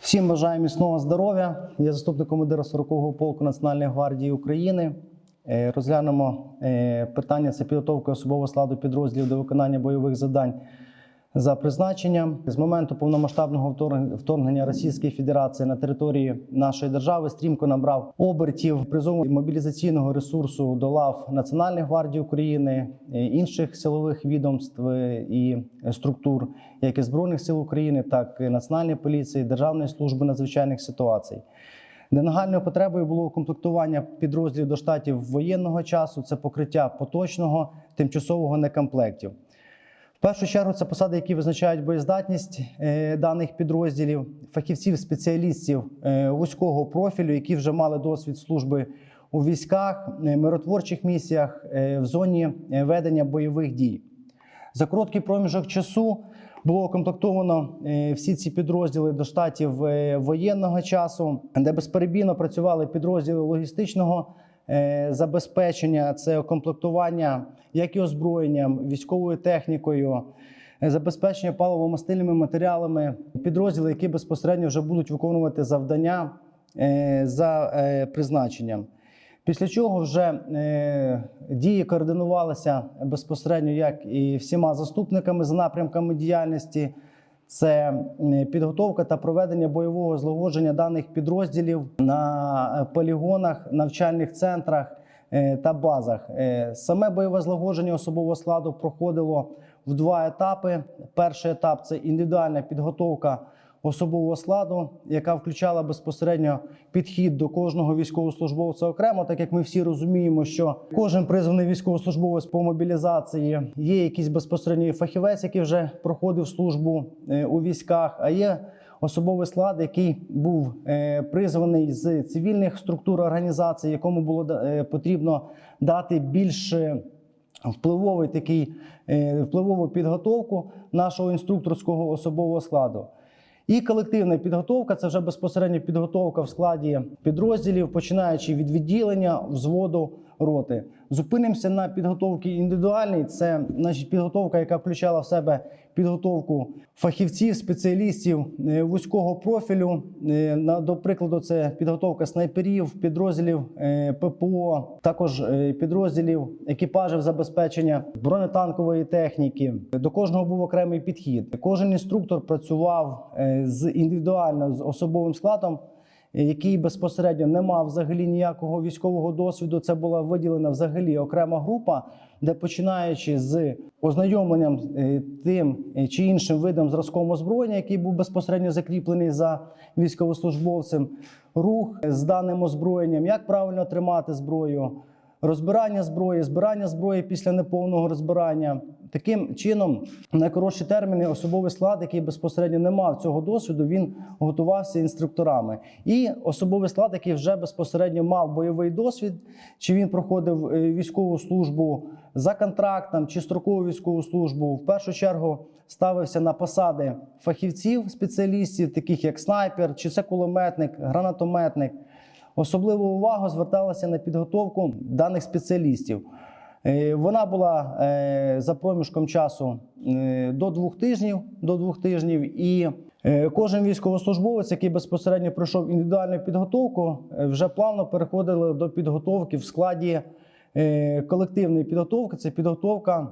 Всім бажаю міцного здоров'я. Я заступник командира 40-го полку Національної гвардії України. Е, Розглянемо е, питання це підготовки особового складу підрозділів до виконання бойових завдань за призначенням. З моменту повномасштабного вторг- вторгнення Російської Федерації на території нашої держави стрімко набрав обертів призову мобілізаційного ресурсу до лав Національної гвардії України, е, інших силових відомств е, і структур, як і Збройних сил України, так і Національної поліції, Державної служби надзвичайних ситуацій. Де нагальною потребою було укомплектування підрозділів до штатів воєнного часу, це покриття поточного тимчасового некомплектів. Першу чергу це посади, які визначають боєздатність е, даних підрозділів, фахівців, спеціалістів е, вузького профілю, які вже мали досвід служби у військах, е, миротворчих місіях в зоні ведення бойових дій. За короткий проміжок часу було укомплектовано е, всі ці підрозділи до штатів воєнного часу, де безперебійно працювали підрозділи логістичного забезпечення, це укомплектування як і озброєнням, військовою технікою, е, забезпечення паливо-мастильними матеріалами, підрозділи, які безпосередньо вже будуть виконувати завдання е, за е, призначенням. Після чого вже е, дії координувалися безпосередньо як і всіма заступниками за напрямками діяльності. Це підготовка та проведення бойового злагодження даних підрозділів на е, полігонах, навчальних центрах е, та базах. Е, Саме бойове злагодження особового складу проходило в два етапи. Перший етап це індивідуальна підготовка особового складу, яка включала безпосередньо підхід до кожного військовослужбовця окремо, так як ми всі розуміємо, що кожен призваний військовослужбовець по мобілізації є якийсь безпосередньо фахівець, який вже проходив службу е, у військах, а є особовий склад, який був е, призваний з цивільних структур організації, якому було е, потрібно дати більше впливовий такий впливову підготовку нашого інструкторського особового складу. І колективна підготовка це вже безпосередньо підготовка в складі підрозділів, починаючи від відділення, взводу, роти. Зупинимося на підготовці індивідуальній. Це значить, підготовка, яка включала в себе підготовку фахівців, спеціалістів е, вузького профілю. Е, До прикладу, це підготовка снайперів, підрозділів е, ППО, також підрозділів екіпажів забезпечення бронетанкової техніки. До кожного був окремий підхід. Кожен інструктор працював з індивідуально з особовим складом який безпосередньо не мав взагалі ніякого військового досвіду. Це була виділена взагалі окрема група, де починаючи з ознайомленням е, тим е, чи іншим видом зразком озброєння, який був безпосередньо закріплений за військовослужбовцем, рух з даним озброєнням, як правильно тримати зброю. Розбирання зброї, збирання зброї після неповного розбирання. Таким чином, найкоротші терміни, особовий склад, який безпосередньо не мав цього досвіду, він готувався інструкторами. І особовий склад, який вже безпосередньо мав бойовий досвід, чи він проходив е, військову службу за контрактом, чи строкову військову службу, в першу чергу ставився на посади фахівців, спеціалістів, таких як снайпер, чи це кулеметник, гранатометник. Особливу увагу зверталася на підготовку даних спеціалістів. Е, Вона була е, за проміжком часу е, до двох тижнів, до двох тижнів, і кожен військовослужбовець, який безпосередньо пройшов індивідуальну підготовку, вже плавно переходили до підготовки в складі колективної підготовки. Це підготовка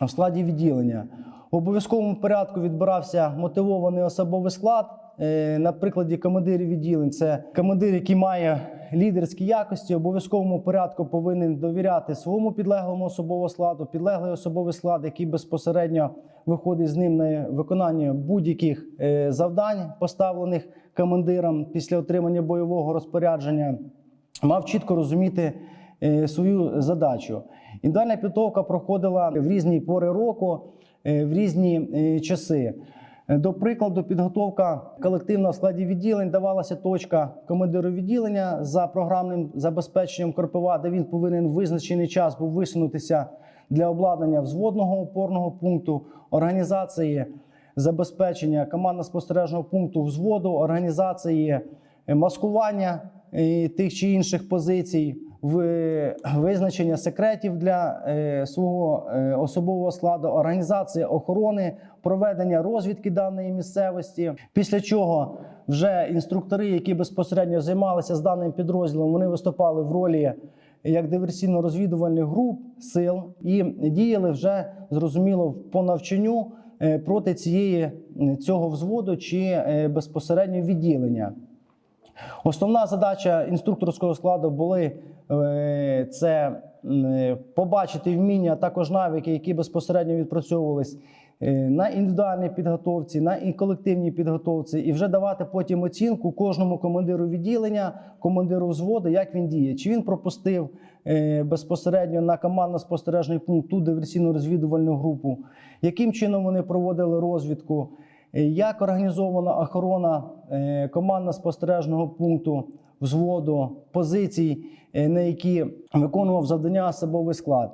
в складі відділення. В обов'язковому порядку відбирався мотивований особовий склад. Е, На прикладі командирів відділень це командир, який має лідерські якості, обов'язковому порядку повинен довіряти своєму підлеглому особовому складу, підлеглий особовий склад, який безпосередньо виходить з ним на виконання будь-яких е, завдань, поставлених командиром після отримання бойового розпорядження мав чітко розуміти е, свою задачу. Індивідуальна підготовка проходила в різні пори року, в різні часи. Е, До прикладу, підготовка колективна в складі відділень давалася точка командиру відділення за програмним забезпеченням Корпова, де він повинен в визначений час був висунутися для обладнання взводного опорного пункту, організації забезпечення командно-спостережного пункту взводу, організації е, маскування е, тих чи інших позицій, в- визначення секретів для е, свого е, особового складу, організація охорони, проведення розвідки даної місцевості. Після чого вже інструктори, які безпосередньо займалися з даним підрозділом, вони виступали в ролі як диверсійно-розвідувальних груп сил і діяли вже зрозуміло по навчанню е, проти цієї цього взводу чи безпосередньо відділення. Основна задача інструкторського складу були це е, побачити вміння, а також навики, які безпосередньо відпрацьовувались е, на індивідуальній підготовці, на колективній підготовці, і вже давати потім оцінку кожному командиру відділення, командиру взводу, як він діє, чи він пропустив е, безпосередньо на командно-спостережний пункт ту диверсійно-розвідувальну групу, яким чином вони проводили розвідку. Е, Як організована охорона е, командно-спостережного пункту взводу позицій, е, на які виконував завдання особовий склад?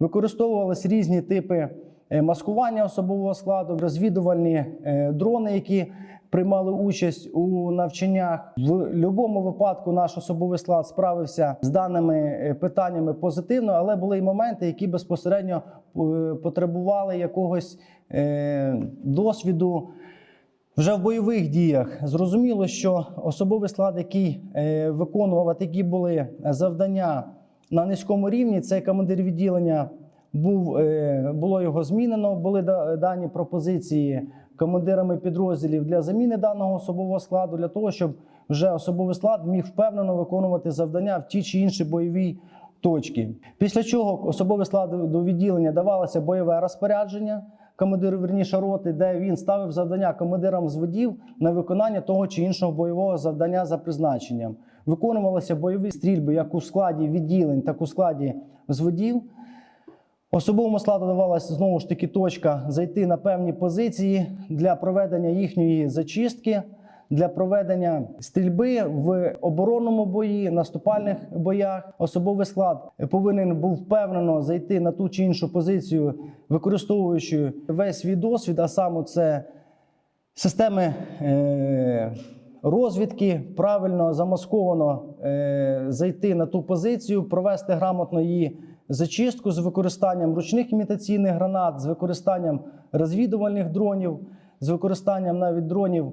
Використовувались різні типи е, маскування особового складу, розвідувальні е, дрони, які приймали участь у навчаннях. В будь-якому випадку наш особовий склад справився з даними питаннями позитивно, але були й моменти, які безпосередньо потребували якогось досвіду. Вже в бойових діях зрозуміло, що особовий склад, який е, виконував, такі були завдання на низькому рівні, цей командир відділення був, е, було його змінено. Були дані пропозиції командирами підрозділів для заміни даного особового складу, для того, щоб вже особовий склад міг впевнено виконувати завдання в ті чи інші бойові точки. Після чого особовий склад до відділення давалося бойове розпорядження командиру верніше роти, де він ставив завдання командирам взводів на виконання того чи іншого бойового завдання за призначенням. Виконувалися бойові стрільби як у складі відділень, так у складі взводів. Особовому складу давалася знову ж таки точка зайти на певні позиції для проведення їхньої зачистки, для проведення стрільби в оборонному бої, наступальних боях. Особовий склад повинен був впевнено зайти на ту чи іншу позицію, використовуючи весь свій досвід, а саме це системи е, розвідки, правильно замасковано е, зайти на ту позицію, провести грамотно її зачистку з використанням ручних імітаційних гранат, з використанням розвідувальних дронів, з використанням навіть дронів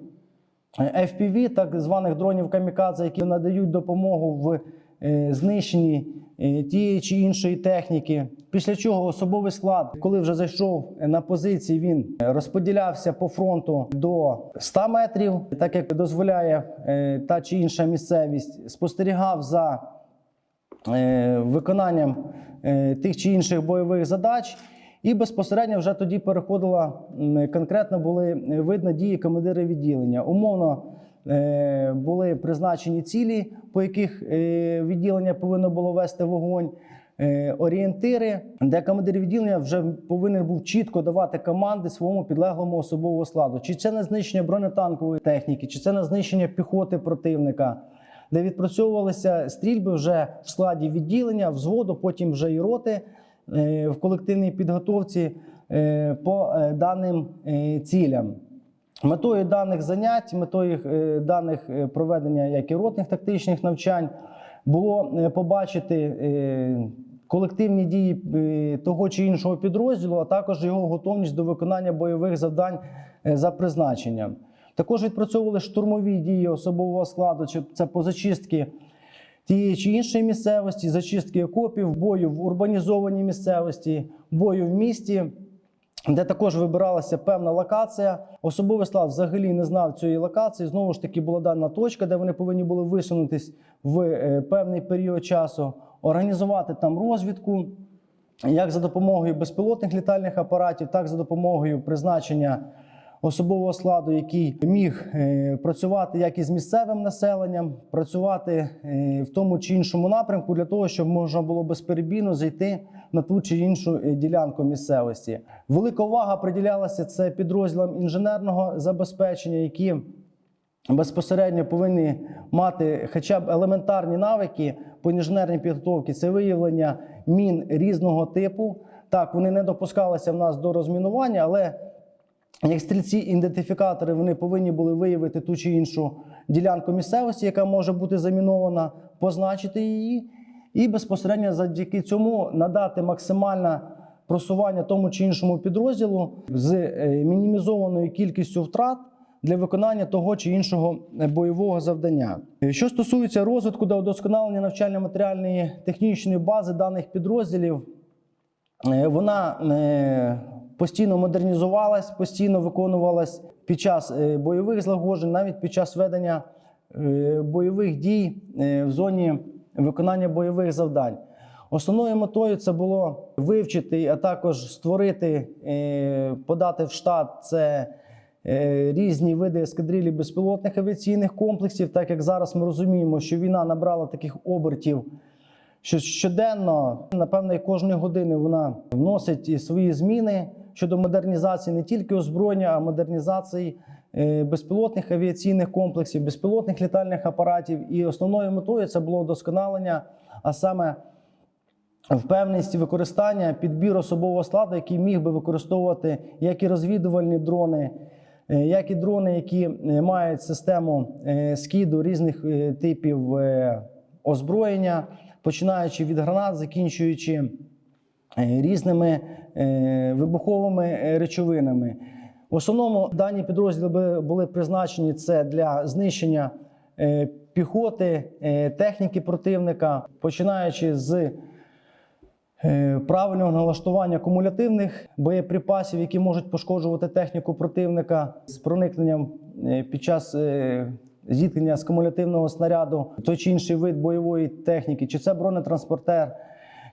FPV, так званих дронів камікадзе, які надають допомогу в е, знищенні е, тієї чи іншої техніки. Після чого особовий склад, коли вже зайшов на позиції, він розподілявся по фронту до 100 метрів, так як дозволяє е, та чи інша місцевість, спостерігав за е, виконанням е, тих чи інших бойових задач. І безпосередньо вже тоді переходила конкретно були е, видно дії командира відділення. Умовно е, були призначені цілі, по яких е, відділення повинно було вести вогонь. Орієнтири, де командир відділення вже повинен був чітко давати команди своєму підлеглому особовому складу. Чи це на знищення бронетанкової техніки, чи це на знищення піхоти противника, де відпрацьовувалися стрільби вже в складі відділення, взводу, потім вже і роти в колективній підготовці е, по е, даним е, цілям. Метою даних занять, метою е, даних е, проведення як і ротних тактичних навчань було е, побачити е, колективні дії е, того чи іншого підрозділу, а також його готовність до виконання бойових завдань е, за призначенням. Також відпрацьовували штурмові дії особового складу, чи це по зачистки тієї чи іншої місцевості, зачистки окопів, бою в урбанізованій місцевості, бою в місті, де також вибиралася певна локація. Особовий склад взагалі не знав цієї локації. Знову ж таки, була дана точка, де вони повинні були висунутись в е, певний період часу, організувати там розвідку. Як за допомогою безпілотних літальних апаратів, так за допомогою призначення особового складу, який міг е, працювати як із місцевим населенням, працювати е, в тому чи іншому напрямку для того, щоб можна було безперебійно зайти на ту чи іншу е, ділянку місцевості. Велика увага приділялася це підрозділам інженерного забезпечення, які безпосередньо повинні мати хоча б елементарні навики по інженерній підготовці. Це виявлення мін різного типу. Так, вони не допускалися в нас до розмінування, але як стрільці-ідентифікатори вони повинні були виявити ту чи іншу ділянку місцевості, яка може бути замінована, позначити її, і безпосередньо завдяки цьому надати максимальне просування тому чи іншому підрозділу з е, мінімізованою кількістю втрат для виконання того чи іншого е, бойового завдання. Е, Що стосується розвитку та удосконалення навчально-матеріальної технічної бази даних підрозділів, Вона постійно модернізувалась, постійно виконувалась під час е, бойових злагоджень, навіть під час ведення е, бойових дій е, в зоні виконання бойових завдань. Основною метою це було вивчити, а також створити, подати в штат це різні види ескадрилі безпілотних авіаційних комплексів, так як зараз ми розуміємо, що війна набрала таких обертів що щоденно, напевно, і кожної години вона вносить свої зміни щодо модернізації не тільки озброєння, а модернізації е, безпілотних авіаційних комплексів, безпілотних літальних апаратів. І основною метою це було вдосконалення, а саме впевненість використання підбір особового складу, який міг би використовувати як і розвідувальні дрони. е, Як і дрони, які е, мають систему скиду різних типів озброєння, починаючи від гранат, закінчуючи різними вибуховими е, речовинами. В основному дані підрозділи були призначені це для знищення е, піхоти, е, техніки противника, починаючи з е, правильного налаштування кумулятивних боєприпасів, які можуть пошкоджувати техніку противника з проникненням е, під час е, зіткнення з кумулятивного снаряду, той чи інший вид бойової техніки, чи це бронетранспортер,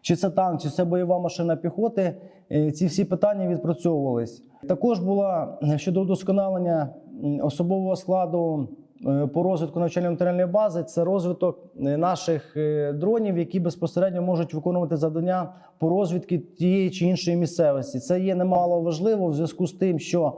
чи це танк, чи це бойова машина піхоти. е, Ці всі питання відпрацьовувались. Також була е, щодо вдосконалення м, особового складу е, по розвитку навчально-матеріальної бази. Це розвиток наших дронів, які безпосередньо можуть виконувати завдання по розвідки тієї чи іншої місцевості. Це є немало важливо в зв'язку з тим, що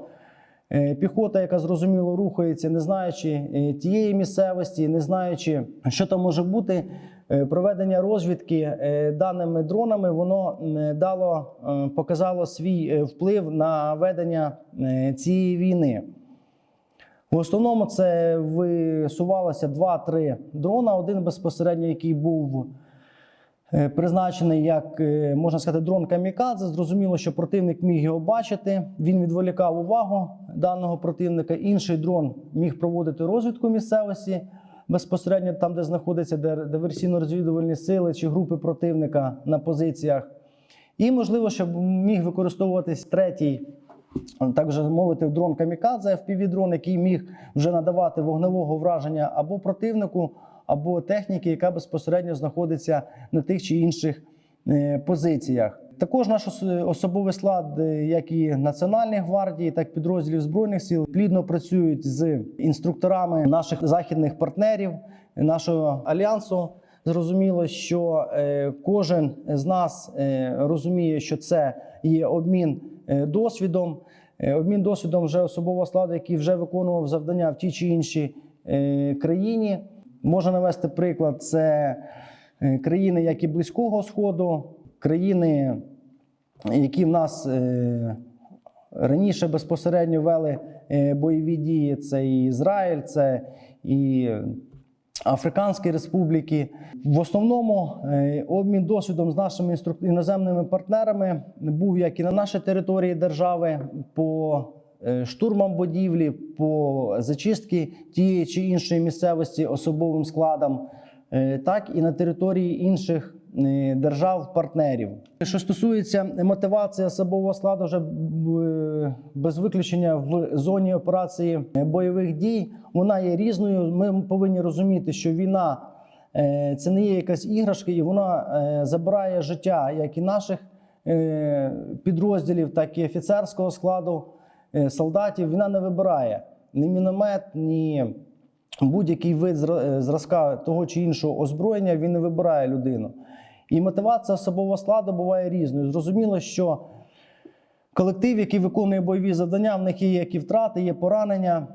Піхота, яка зрозуміло рухається, не знаючи е, тієї місцевості, не знаючи, що там може бути, е, проведення розвідки е, даними дронами, воно дало, е, показало свій е, вплив на ведення е, цієї війни. В основному це висувалося 2-3 дрона. Один безпосередньо, який був е, призначений як, е, можна сказати, дрон камікадзе. Зрозуміло, що противник міг його бачити. Він відволікав увагу даного противника. Інший дрон міг проводити розвідку місцевості безпосередньо там, де знаходяться диверсійно-розвідувальні сили чи групи противника на позиціях. І можливо, щоб міг використовуватись третій так вже мовити, дрон камікадзе, FPV-дрон, який міг вже надавати вогневого враження або противнику, або техніки, яка безпосередньо знаходиться на тих чи інших е, позиціях. Також наш особовий склад, е, як і Національної гвардії, так і підрозділів збройних сил, плідно працюють з інструкторами наших західних партнерів, нашого альянсу. Зрозуміло, що е, кожен з нас розуміє, що це є обмін досвідом. Обмін досвідом вже особового складу, який вже виконував завдання в тій чи іншій країні. Можна навести приклад: це е, країни, як і Близького Сходу, країни, які в нас е, раніше безпосередньо вели е, бойові дії. Це і Ізраїль, це і Африканські республіки. В основному обмін досвідом з нашими іноземними партнерами був як і на нашій території держави по е, штурмам будівлі, по зачистки тієї чи іншої місцевості особовим складом, е, так і на території інших е, держав-партнерів. Що стосується мотивації особового складу, вже без виключення в зоні операції бойових дій, вона є різною. Ми повинні розуміти, що війна це не є якась іграшка, і вона забирає життя як і наших підрозділів, так і офіцерського складу солдатів. Війна не вибирає ні міномет, ні будь-який вид е, зразка того чи іншого озброєння. Він не вибирає людину. І мотивація особового складу буває різною. Зрозуміло, що колектив, який виконує бойові завдання, в них є як і втрати, є поранення.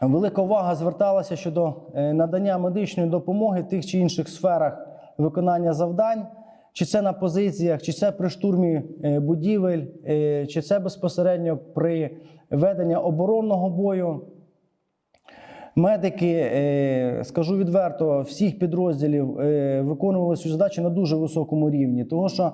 Велика увага зверталася щодо е, надання медичної допомоги в тих чи інших сферах виконання завдань, чи це на позиціях, чи це при штурмі е, будівель, е, чи це безпосередньо при веденні оборонного бою. Медики, е, скажу відверто, всіх підрозділів виконували свою задачу на дуже високому рівні, тому що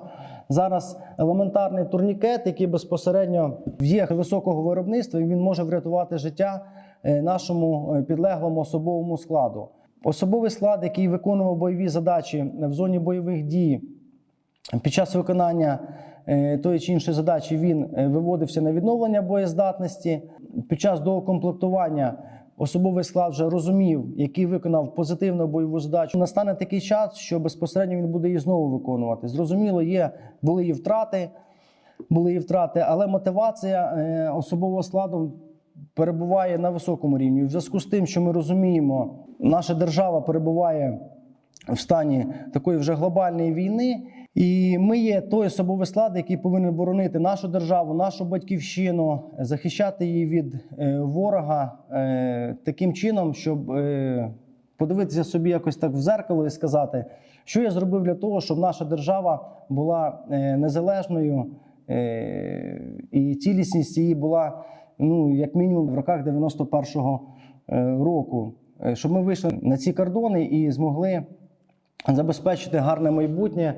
зараз елементарний турнікет, який безпосередньо є високого виробництва, він може врятувати життя нашому підлеглому особовому складу. Особовий склад, який виконував бойові задачі в зоні бойових дій, під час виконання е, тої чи іншої задачі він е, виводився на відновлення боєздатності. Під час доукомплектування особовий склад вже розумів, який виконав позитивну бойову задачу. Настане такий час, що безпосередньо він буде її знову виконувати. Зрозуміло, є були і втрати, були і втрати, але мотивація е, особового складу перебуває на високому рівні. В зв'язку з тим, що ми розуміємо, наша держава перебуває в стані такої вже глобальної війни. І ми є той особовий склад, який повинен боронити нашу державу, нашу батьківщину, захищати її від е, ворога е, таким чином, щоб е, подивитися собі якось так в зеркало і сказати, що я зробив для того, щоб наша держава була незалежною і цілісність її була ну як мінімум в роках 91-го е, року, щоб ми вийшли на ці кордони і змогли забезпечити гарне майбутнє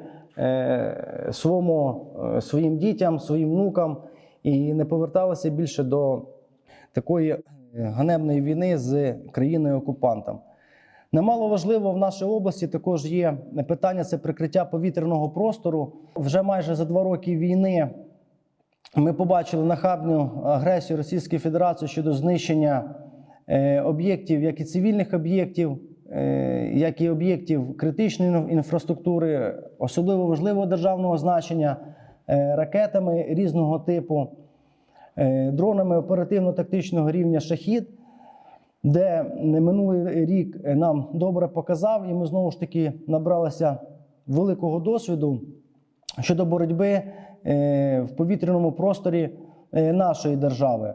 своєму, е, своїм дітям, своїм внукам і не поверталися більше до такої е, ганебної війни з країною-окупантом. Немало важливо в нашій області також є питання це прикриття повітряного простору. Вже майже за два роки війни ми побачили нахабну агресію Російської Федерації щодо знищення е, об'єктів, як і цивільних об'єктів, е, як і об'єктів критичної інфраструктури, особливо важливого державного значення, е, ракетами різного типу, е, дронами оперативно-тактичного рівня шахід, де минулий рік нам добре показав, і ми знову ж таки набралися великого досвіду щодо боротьби е, в повітряному просторі е, нашої держави.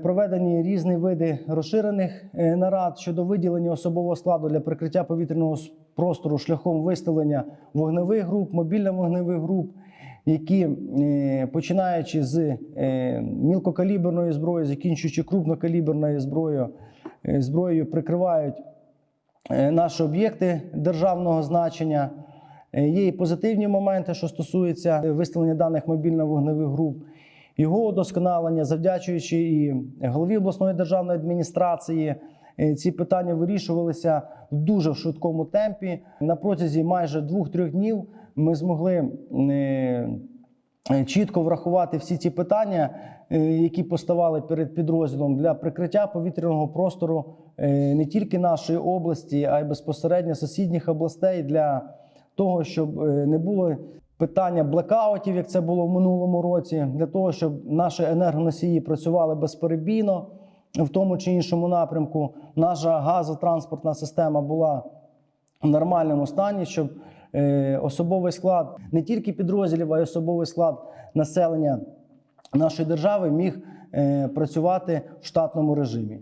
Проведені різні види розширених е, нарад щодо виділення особового складу для прикриття повітряного простору шляхом виставлення вогневих груп, мобільно-вогневих груп, які, е, починаючи з е, мілкокаліберної зброї, закінчуючи крупнокаліберною зброєю, зброєю, прикривають наші об'єкти державного значення. Є і позитивні моменти, що стосуються виставлення даних мобільно-вогневих груп, його удосконалення, завдячуючи і голові обласної державної адміністрації. е, Ці питання вирішувалися в дуже швидкому темпі. На протязі майже двох-трьох днів ми змогли е, е, чітко врахувати всі ці питання, які поставали перед підрозділом для прикриття повітряного простору не тільки нашої області, а й безпосередньо сусідніх областей для того, щоб не було питання блекаутів, як це було в минулому році, для того, щоб наші енергоносії працювали безперебійно в тому чи іншому напрямку. Наша газотранспортна система була в нормальному стані, щоб е, особовий склад не тільки підрозділів, а й особовий склад населення нашої держави міг е, працювати в штатному режимі.